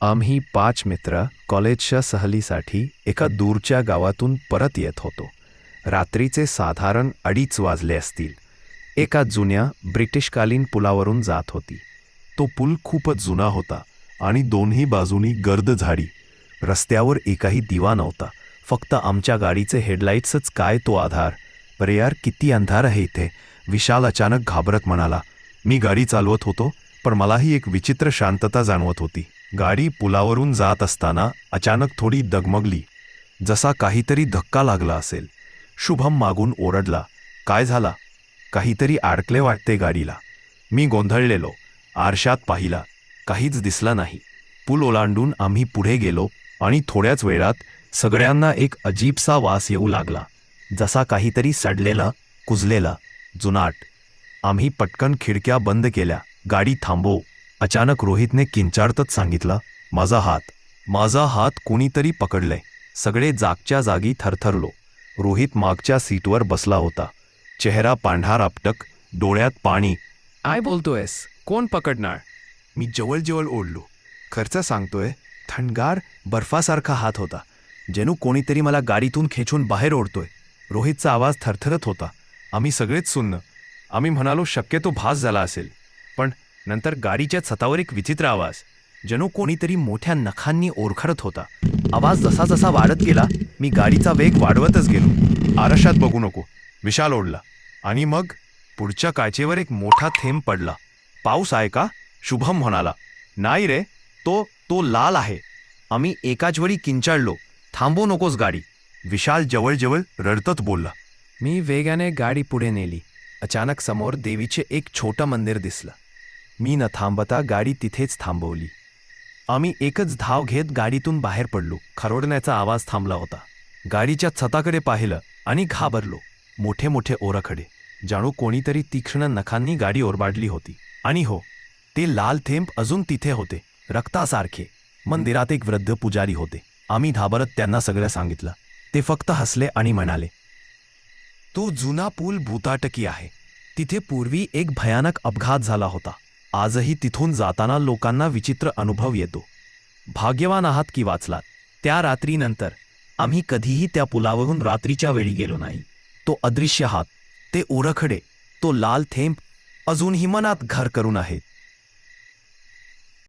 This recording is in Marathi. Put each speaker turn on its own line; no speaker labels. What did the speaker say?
आम्ही पाच मित्र कॉलेजच्या सहलीसाठी एका दूरच्या गावातून परत येत होतो. रात्रीचे साधारण अडीच वाजले असतील. एका जुन्या ब्रिटिशकालीन पुलावरून जात होती. तो पूल खूपच जुना होता आणि दोन्ही बाजूनी गर्द झाडी रस्त्यावर एकाही दिवा नव्हता. फक्त आमच्या गाडीचे हेडलाईट्सच काय तो आधार? बरे यार किती अंधार आहे इथे. विशाल अचानक घाबरत म्हणाला मी गाडी चालवत होतो पण मलाही एक विचित्र शांतता जाणवत होती. गाडी पुलावरून जात असताना अचानक थोडी दगमगली. जसा काहीतरी धक्का लागला असेल. शुभम मागून ओरडला काय झाला? काहीतरी अडकले वाटते गाडीला. मी गोंधळलेलो आरशात पाहिला. काहीच दिसला नाही. पूल ओलांडून आम्ही पुढे गेलो आणि थोड्याच वेळात सगळ्यांना एक अजीबसा वास येऊ लागला. जसा काहीतरी सडलेला कुजलेला जुनाट. आम्ही पटकन खिडक्या बंद केल्या. गाडी थांबव. अचानक रोहितने किंचाळतच सांगितलं माझा हात माझा हात कुणीतरी पकडलंय. सगळे जागच्या जागी थरथरलो. रोहित मागच्या सीटवर बसला होता. चेहरा पांढरा आपटक डोळ्यात पाणी.
काय बोलतोयस? कोण पकडणार?
मी जवळजवळ ओढलो. खर्च सांगतोय थंडगार बर्फासारखा हात होता. जणू कोणीतरी मला गाडीतून खेचून बाहेर ओढतोय. रोहितचा आवाज थरथरत होता. आम्ही सगळेच सुन्न. आम्ही म्हणालो शक्यतो भास झाला असेल. पण नंतर गाडीच्या छतावर एक विचित्र आवाज. जणू कोणीतरी मोठ्या नखांनी ओरखडत होता. आवाज जसा जसा वाढत गेला मी गाडीचा वेग वाढवतच गेलो. आरशात बघू नको. विशाल ओढला. आणि मग पुढच्या काचेवर एक मोठा थेंब पडला. पाऊस आहे का? शुभम म्हणाला. नाही रे. तो तो लाल आहे. आम्ही एकाच वेळी किंचाळलो. थांबू नकोस गाडी. विशाल जवळजवळ रडतच बोलला. मी वेगाने गाडी पुढे नेली. अचानक समोर देवीचे एक छोटं मंदिर दिसलं. मी न थांबता गाडी तिथेच थांबवली. आम्ही एकच धाव घेत गाडीतून बाहेर पडलो. खरोडण्याचा आवाज थांबला होता. गाडीच्या छताकडे पाहिलं आणि घाबरलो. मोठे मोठे ओरखडे. जाणू कोणीतरी तीक्ष्ण नखांनी गाडी ओरबाडली होती. आणि हो ते लाल थेंब अजून तिथे होते. रक्तासारखे. मंदिरात एक वृद्ध पुजारी होते. आम्ही घाबरत त्यांना सगळं सांगितलं. ते फक्त हसले आणि म्हणाले तो जुना पूल भूताटकी आहे. तिथे पूर्वी एक भयानक अपघात झाला होता. आजही तिथून जाताना लोकांना विचित्र अनुभव येतो. भाग्यवान आहात की वाचलात. त्या रात्रीनंतर आम्ही कधीही त्या पुलावरून रात्रीच्या वेळी गेलो नाही. तो अदृश्य हात ते ओरखडे तो लाल थेंब अजूनही मनात घर करून आहेत.